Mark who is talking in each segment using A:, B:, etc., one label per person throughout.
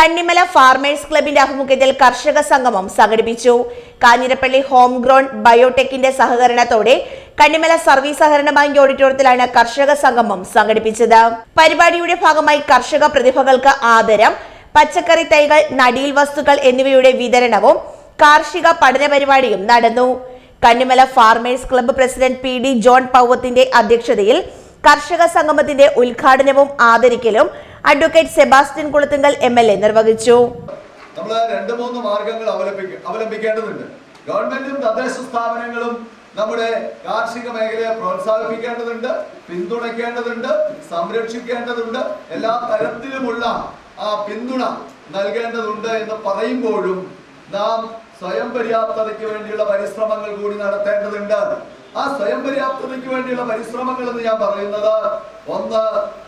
A: Kannimala farmers ക്ലബിന്റെ ആഭിമുഖ്യത്തിൽ കർഷക സംഗമം സംഘടിപ്പിച്ചു. കാഞ്ഞിരപ്പള്ളി ഹോം ഗ്രോൺ ബയോടെക്കിന്റെ സഹകരണത്തോടെ കന്നിമല സർവീസ് സഹകരണ ബാങ്ക് ഓഡിറ്റോറിയത്തിലാണ് കർഷക സംഗമം സംഘടിപ്പിച്ചത്. പരിപാടിയുടെ ഭാഗമായി കർഷക പ്രതിഭകൾക്ക് ആദരം പച്ചക്കറി തൈകൾ നടീൽ വസ്തുക്കൾ എന്നിവയുടെ വിതരണവും കാർഷിക പഠന പരിപാടിയും നടന്നു. Kannimala farmers club president P D John പൗവത്തിന്റെ അധ്യക്ഷതയിൽ കർഷക സംഗമത്തിന്റെ ഉദ്ഘാടനവും ആദരിക്കലും advocate Sebastian Kulathungal M L A നിർവഹിച്ചു.
B: നമ്മൾ രണ്ട് മൂന്ന് മാർഗങ്ങൾ അവലംബിക്ക അവലംബിക്കേണ്ടതുണ്ട്. ഗവൺമെന്റും തദ്ദേശ സ്ഥാപനങ്ങളും നമ്മുടെ കാർഷിക മേഖലയെ പ്രോത്സാഹിപ്പിക്കേണ്ടതുണ്ട് പിന്തുണയ്ക്കേണ്ടതുണ്ട് സംരക്ഷിക്കേണ്ടതുണ്ട് എല്ലാ തരത്തിലുമുള്ള ആ പിന്തുണ നൽകേണ്ടതുണ്ട് എന്ന് പറയുമ്പോഴും നാം സ്വയം പര്യാപ്തതയ്ക്ക് വേണ്ടിയുള്ള പരിശ്രമങ്ങൾ കൂടി നടത്തേണ്ടതുണ്ട്. ആ സ്വയം പര്യാപ്തതയ്ക്ക് വേണ്ടിയുള്ള പരിശ്രമങ്ങൾ എന്ന് ഞാൻ പറയുന്നത് ഒന്ന്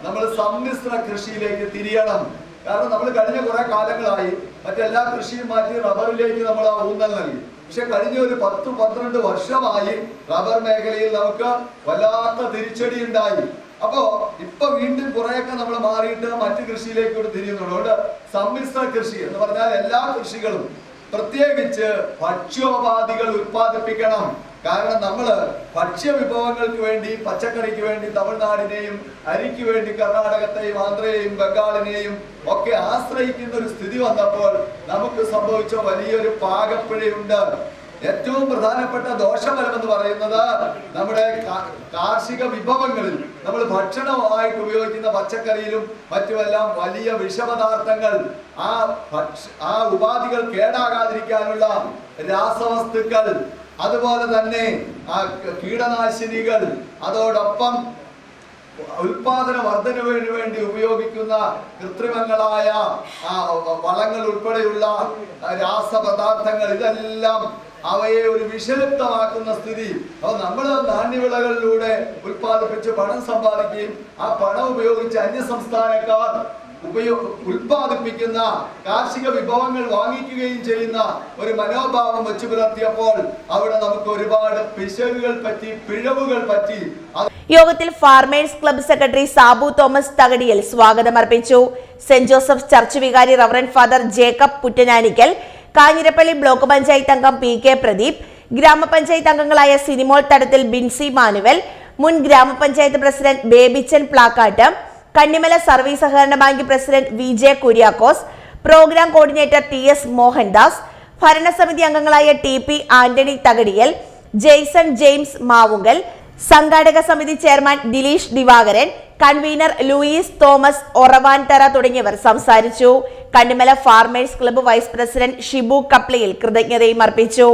B: നമ്മൾ സമ്മിശ്ര കൃഷിയിലേക്ക് തിരിയണം. കാരണം നമ്മൾ കഴിഞ്ഞ കുറെ കാലങ്ങളായി മറ്റെല്ലാ കൃഷിയും മാറ്റി റബ്ബറിലേക്ക് നമ്മൾ ആ ഊന്നൽ നൽകി. പക്ഷെ കഴിഞ്ഞ ഒരു പത്ത് പന്ത്രണ്ട് വർഷമായി റബ്ബർ മേഖലയിൽ നമുക്ക് വല്ലാത്ത തിരിച്ചടി ഉണ്ടായി. അപ്പോ ഇപ്പൊ വീണ്ടും കുറെയൊക്കെ നമ്മൾ മാറിയിട്ട് മറ്റു കൃഷിയിലേക്ക് തിരിയുന്നുണ്ട്. അതുകൊണ്ട് സമ്മിശ്ര കൃഷി എന്ന് പറഞ്ഞാൽ എല്ലാ കൃഷികളും പ്രത്യേകിച്ച് ഭക്ഷ്യോപാധികൾ ഉത്പാദിപ്പിക്കണം. കാരണം നമ്മൾ ഭക്ഷ്യ വിഭവങ്ങൾക്ക് വേണ്ടി പച്ചക്കറിക്ക് വേണ്ടി തമിഴ്നാടിനെയും അരിക്ക് വേണ്ടി കർണാടകത്തെയും ആന്ധ്രയെയും ബംഗാളിനെയും ഒക്കെ ആശ്രയിക്കുന്ന ഒരു സ്ഥിതി വന്നപ്പോൾ നമുക്ക് സംഭവിച്ച വലിയൊരു പാകപ്പിഴയുണ്ട്. ഏറ്റവും പ്രധാനപ്പെട്ട ദോഷഫലം എന്ന് പറയുന്നത് നമ്മുടെ കാർഷിക വിഭവങ്ങളിൽ നമ്മൾ ഭക്ഷണമായിട്ട് ഉപയോഗിക്കുന്ന പച്ചക്കറിയിലും മറ്റുമെല്ലാം വലിയ വിഷപദാർത്ഥങ്ങൾ ആ ആ ഉപാധികൾ കേടാകാതിരിക്കാനുള്ള രാസവസ്തുക്കൾ അതുപോലെ തന്നെ ആ കീടനാശിനികൾ അതോടൊപ്പം ഉൽപാദന വർധനവിന് വേണ്ടി ഉപയോഗിക്കുന്ന കൃത്രിമങ്ങളായ വളങ്ങൾ ഉൾപ്പെടെയുള്ള രാസപദാർത്ഥങ്ങൾ ഇതെല്ലാം അവയെ ഒരു വിഷലിപ്തമാക്കുന്ന സ്ഥിതി. അപ്പൊ നമ്മൾ ധാന്യവിളകളിലൂടെ ഉൽപ്പാദിപ്പിച്ച് പണം സമ്പാദിക്കുകയും ആ പണം ഉപയോഗിച്ച് അന്യ സംസ്ഥാനക്കാർ ഉപയോ ഉൽപാദിപ്പിക്കുന്ന കാർഷിക വിഭവങ്ങൾ വാങ്ങിക്കുകയും ചെയ്യുന്ന ഒരു മനോഭാവം വെച്ചു പുലർത്തിയപ്പോൾ അവിടെ നമുക്ക് ഒരുപാട് പിശകുകൾ പറ്റി പിഴവുകൾ പറ്റി
A: യോഗത്തിൽ farmers club secretary Sabu Thomas Thakadiyil സ്വാഗതം അർപ്പിച്ചു. സെന്റ് ജോസഫ് ചർച്ച് വികാരി reverend father Jacob Puttananickal Kanjirappally block panchayat അംഗം പി കെ പ്രദീപ് ഗ്രാമപഞ്ചായത്ത് അംഗങ്ങളായ സിനിമോൾ തടത്തിൽ ബിൻസി മാനുവൽ മുൻ ഗ്രാമപഞ്ചായത്ത് പ്രസിഡന്റ് ബേബിച്ചൻ പ്ലാക്കാട്ട് കണ്ണിമല സർവീസ് സഹകരണ bank president V J Kuriakose programme coordinator T S Mohandas ഭരണസമിതി അംഗങ്ങളായ T P Antony Thakadiyil Jaison James Mavunkal സംഘാടക സമിതി chairman Dileesh Divakaran convenor Louis Thomas Oravanthara തുടങ്ങിയവർ സംസാരിച്ചു. Kannimala farmers club vice president Shibu Kaplayil കൃതജ്ഞതയും അർപ്പിച്ചു.